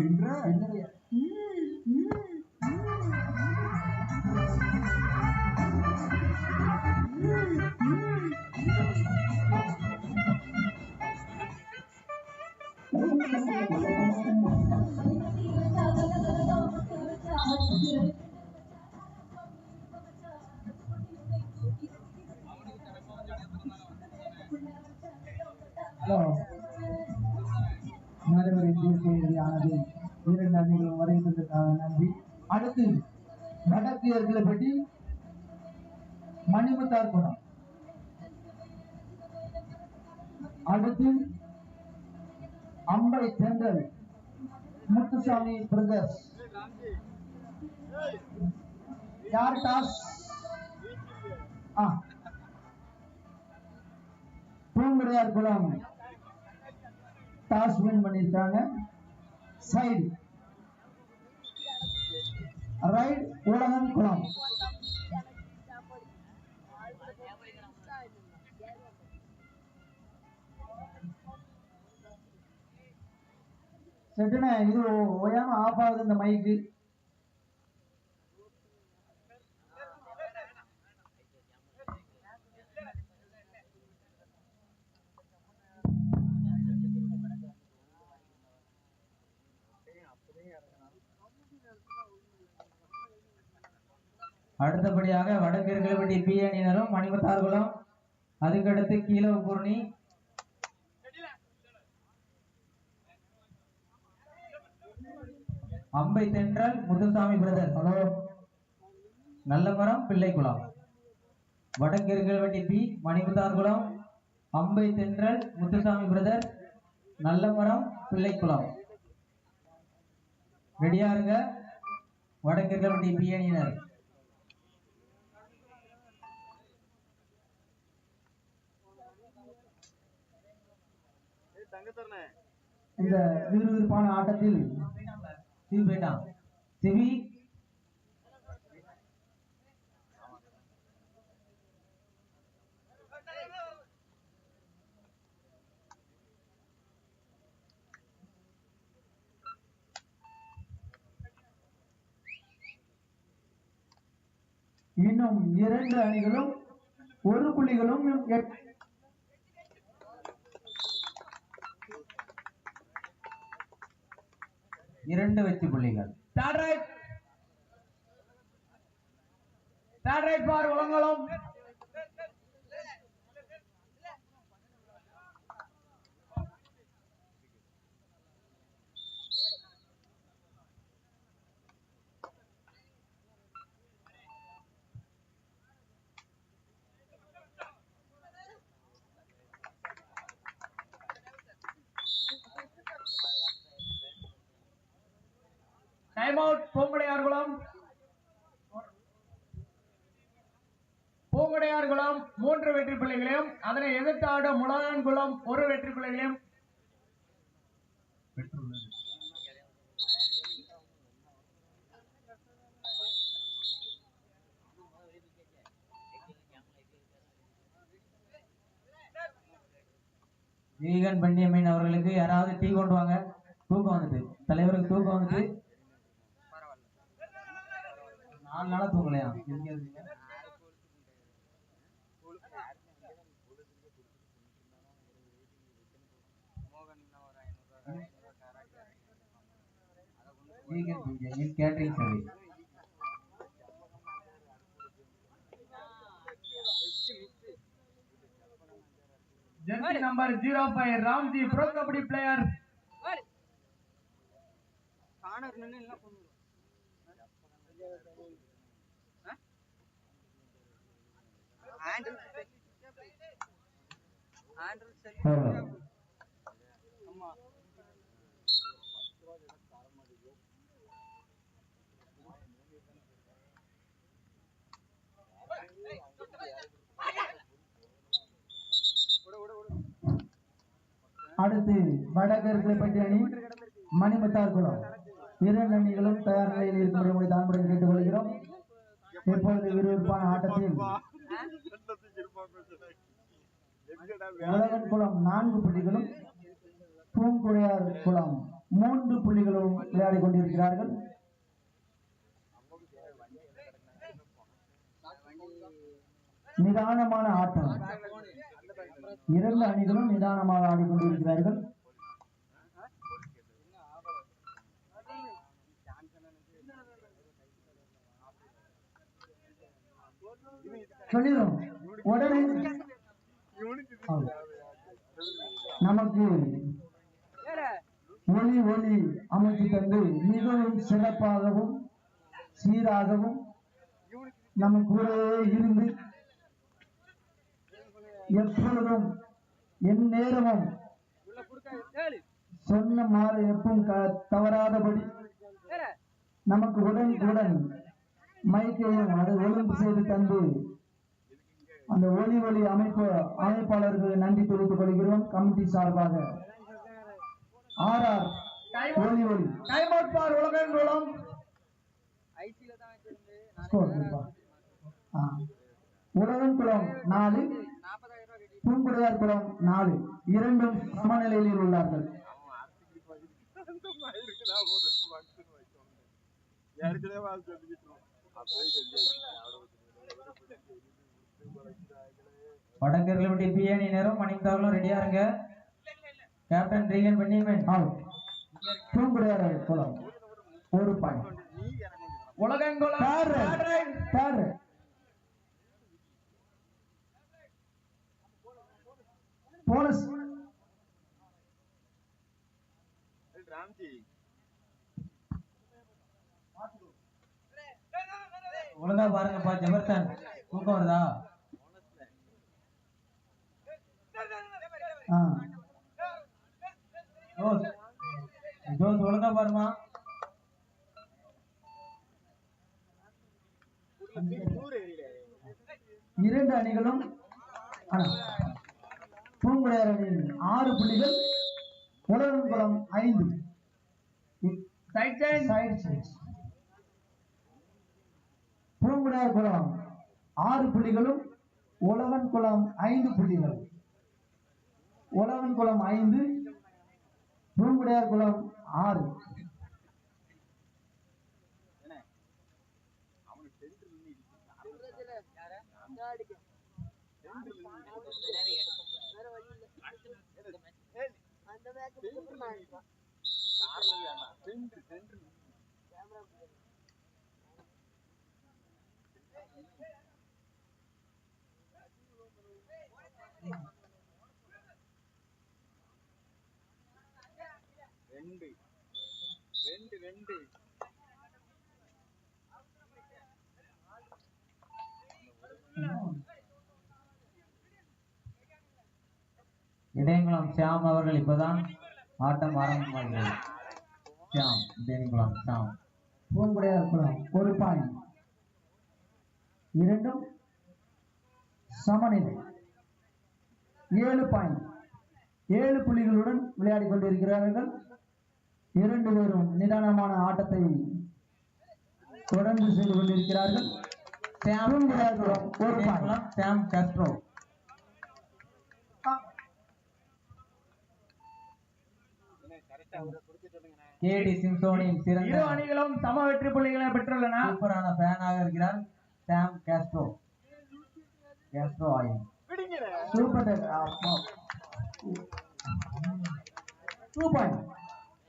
தின்ற என்னுடைய ஹலோ நடுவரின் தீர்க்கையானது இரண்டு அணிகளும் வரைந்ததற்காக நன்றி. அடுத்து நடத்தியர்களை பற்றி மணிமுத்தார் குணம் அடுத்து அம்பை தென்றல் முத்துசாமி பிரதர்ஸ். யார் toss? Poongudaiyar Kulam toss win பண்ணியிருக்காங்க. சைடு. ரைட் உலகன் குளம் செட்டுனே இது ஓயாம ஆஃப் ஆகுது இந்த மைக்கு அடுத்தபடியாக வடக்கு இருக்கலப்பட்டி பி அணியினரும் மணிமத்தார்குளம் அதுக்கடுத்து கீழ பூர்ணி அம்பை தென்றல் முத்துசாமி பிரதர் ஹலோ. நல்லமரம் பிள்ளைக்குளம் வடக்கு இருக்கலப்பட்டி பி மணிமத்தார்குளம் அம்பை தென்றல் முத்துசாமி பிரதர் நல்லமரம் பிள்ளைக்குளம் ரெடியா இருங்க. வடக்கு இருக்கலப்பட்டி பி அணியினர் இந்த விறுவிறுப்பான ஆட்டத்தில் சிவி போயிட்டான் சிவி. இன்னும் இரண்டு அணிகளும் ஒரு புள்ளிகளும் இரண்டு வெற்றி புள்ளிகள் டாட் ரைட் டாட் ரைட் பார் உலங்களும் டைம் அவுட் பூங்குடையார்குளம் பூங்குடையார்குளம் மூன்று வெற்றி பிள்ளைகளையும் அதனை எதிர்த்து ஆடும் முலாயன்குளம் ஒரு வெற்றி பிள்ளைகளையும். வீகன் பண்டியம்மன் அவர்களுக்கு யாராவது டீ கொண்டு வாங்க. தூக்கம் வந்துட்டு. தலைவருக்கு தூக்கம் வந்துட்டு. நாலு நாளா தூங்கலையா எங்க இருக்கீங்க? Vegan Pandiyamman catering service jersey number zero five Ramji bro kabaddi player Foul. அடுத்து வடகர்களைப்பட்டி அணி மணிமுத்தார் குளம் இரண்டு அணிகளும் தயார் நிலையில் இருக்கும்படி தான்புடன் கேட்டுக் கொள்கிறோம் இப்பொழுது விறுவிறுப்பான ஆட்டத்தில் உலகன் குளம் நான்கு புள்ளிகளும் பூங்குழையார் குளம் மூன்று புள்ளிகளும் விளையாடி கொண்டிருக்கிறார்கள். நிதானமான ஆட்டம். இரண்டு அணிகளும் நிதானமாக ஆடிக்கொண்டிருக்கிறார்கள் சொல்லிடும் உடனே நமக்கு ஒளி ஒளி அமைத்து தந்து மிகவும் சிறப்பாகவும் சீராகவும் நமக்கு இருந்து எப்பொழுதும் என் நேரமும் சொன்ன மாற எப்பவும் தவறாதபடி நமக்கு உடனுக்குடன் மைக்கையும் அதை ஒழுங்கு செய்து தந்து அந்த ஒலி ஒளி அமைப்பு அமைப்பாளர்களுக்கு நன்றி தெரிவித்துக் கொள்கிறோம் கமிட்டி சார்பாக. ஆர் ஆர் ஒலி ஒளி time out for Ulagankulam score Ulagankulam நாலு பூங்குடையார் குளம் நாலு. இரண்டும் சமநிலையில் உள்ளார்கள். ஏற்கனவே வடக்கர்களுடைய பி அணியினரும் மணித்தாவலும் ரெடியா இருங்க. கேப்டன் ரீகன் பென்னிமன் அவுட் குளம் ஒரு point Third third right. right. ஒழுங்கா பாருங்கப்பா ஜெபர்சன் தூக்கம் வருதா? ஜோஸ் ஒழுங்கா பாருமா. இரண்டு அணிகளும் பூங்குடையார் அணியில் ஆறு புள்ளிகள் உலகங்குளம் ஐந்து. Side change. சைடு பூங்குடையார் குளம். ஆறு புள்ளிகளும் உலகன் குளம் ஐந்து புள்ளிகள். உலகன் குளம் ஐந்து பூங்குடையார் குளம் ஆறு. இடையங்குளம் ஷியாம் அவர்கள் இப்பதான் ஆட்டம் ஆரம்பமாகிறது. ஷியாம் இடையங்குளம் ஷியாம். பூங்குடையார் குளம் ஒரு பாயிண்ட் இரண்டும் சமநிலை. ஏழு பாயிண்ட் ஏழு புள்ளிகளுடன் விளையாடி கொண்டிருக்கிறார்கள். இரண்டு பேரும் நிதானமான ஆட்டத்தை தொடர்ந்து செய்து கொண்டிருக்கிறார்கள். குளம் ஒரு பாயிண்ட் காஸ்ட்ரோ கேடி சிம்சோனின் இரு சிறந்த அணிகளும் சம வெற்றி புள்ளிகளை பெற்றுள்ளன. சூப்பரான ஃபேனாக இருக்கிறார். Sam Castro Castro super two point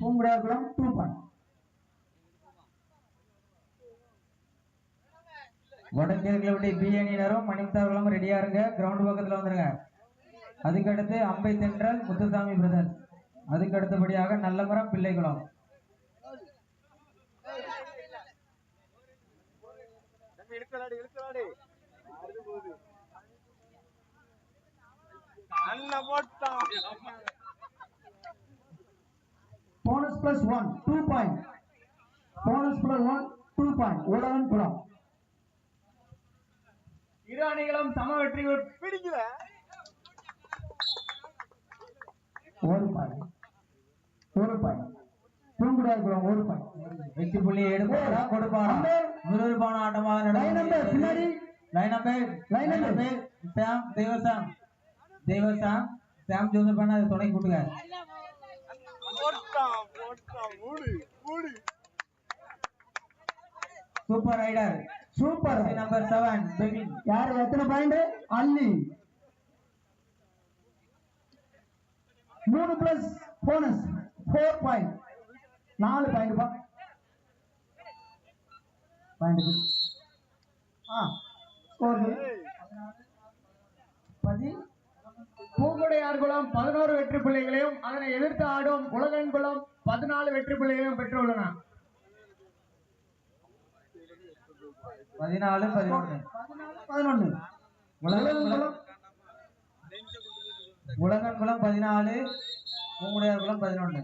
Poongudaiyar Kulam two point வடக்கிழக்கில் B அணியினரும் மணிமுத்தார்களும் ரெடியா இருங்க கிரவுண்ட் பக்கத்துல வந்துருங்க அதுக்கடுத்து அம்பை தென்றல் முத்துசாமி பிரதர்ஸ் அதுக்கு அடுத்தபடியாக Nallamaram Pillaikulam bonus plus one two point bonus plus one two point Ulagan Kulam. இரு அணிகளும் சம வெற்றி ஒரு பாயிண்ட் ஒரு பாயிண்ட் வெற்றி புள்ளி எடுப்பாரா கொடுப்பாரா விறுவிறுப்பான ஆட்டமாக number, பின்னாடி. Line number line number. Number Sam Devasam Devasam Sam. Joseph பண்ண துணை கூட்டுங்க. Super raider. Super. Number seven யாரு எத்தனை பாயிண்ட் அள்ளி. மூணு பிளஸ் போனஸ் ஃபோர் பாயிண்ட் நாலு பாயிண்ட் பா. பாயிண்ட் ஆ ஸ்கோர் பதி பூங்குடையார்குளம் பதினோரு வெற்றி புள்ளிகளையும் அதனை எதிர்த்து ஆடும் உலகன்குளம் பதினாலு வெற்றி புள்ளிகளையும் பெற்றுள்ளன. பதினாலு பதினொன்று. பதினொன்று. உலகங்குளம் உலகங்குளம் பதினாலு பூங்குடையார்குளம் பதினொன்று.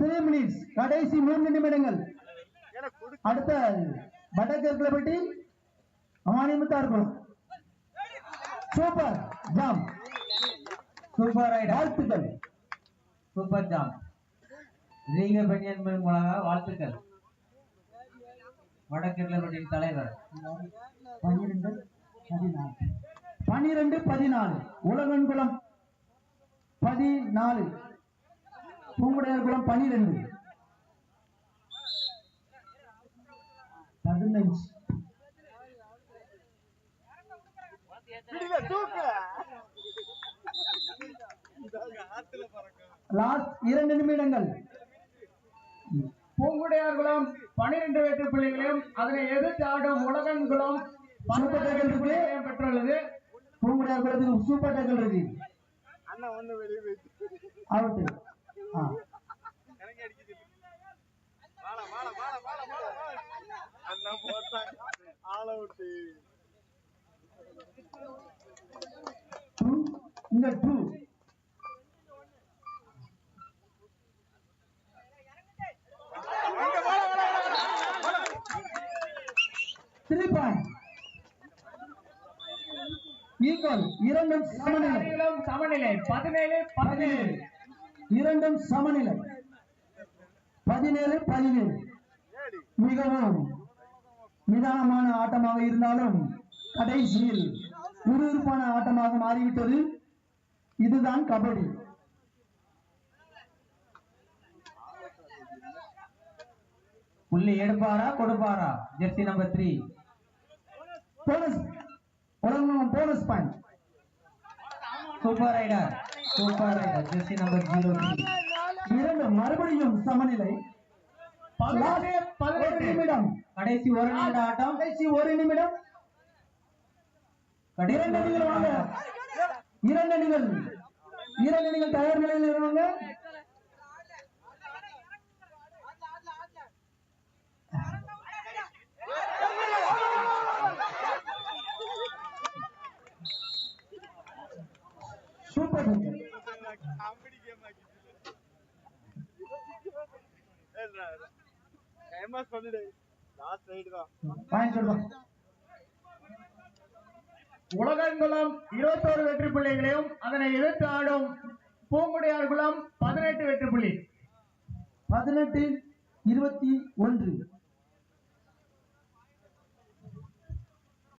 த்ரீ மினிட்ஸ் கடைசி மூன்று நிமிடங்கள். அடுத்த வடக்கர்களை அமானியமுத்தா இருக்கணும் சூப்பர் ஜாம் சூப்பர் ரைட் வாழ்த்துக்கள். சூப்பர் ஜாம் ரீக பெண்ணியன் மூலமாக வாழ்த்துக்கள். வடக்கிருளப்பட்டியின் தலைவர். பன்னிரெண்டு பதினாலு பன்னிரெண்டு பதினாலு. உலகன்குளம் பதினாலு. பூங்குடையார்குளம் பன்னிரெண்டு பதினஞ்சு. லாஸ்ட் இரண்டு நிமிடங்கள். பூங்குடையார்குளம் பனிரெண்டு வெற்றி புள்ளிகளையும் அதனை எதிர்த்து ஆடும் உலகன்குளம் பதினாறு வெற்றி புள்ளிகளையும் பெற்றுள்ளது? பூங்குடையார்குளத்துக்கு சூப்பர் டேக்கல் இருக்கு அவுட்டு ஆ டூ இங்க டூ த்ரீ ஈக்குவல் இரண்டும் சமநிலை. சமநிலை. பதினேழு பதினேழு. இரண்டும் சமநிலை. பதினேழு பதினேழு. மிகவும் நிதானமான ஆட்டமாக இருந்தாலும் கடைசியில் விறுவிறுப்பான ஆட்டமாக மாறிவிட்டது. இதுதான் கபடி. புள்ளி எடுப்பாரா கொடுப்பாரா? Jersey number three bonus bonus point super raider இரண்டு மறுபடியும் சமநிலை. நிமிடம். கடைசி ஒரு நிமிட ஆட்டம். கடைசி ஒரு நிமிடம். இரண்டு ஒரு அணிகள் நிமிட வாங்க. ஆட்டம். இரண்டு அணிகள். இரண்டு அணிகள் தயார் நிலையில் இருவாங்க உலகங்குளம் இருபத்தோரு வெற்றி புள்ளிகளையும் அதனை எதிர்த்து ஆடும் பூங்குடையார்குளம் பதினெட்டு வெற்றி புள்ளி பதினெட்டு இருபத்தி ஒன்று.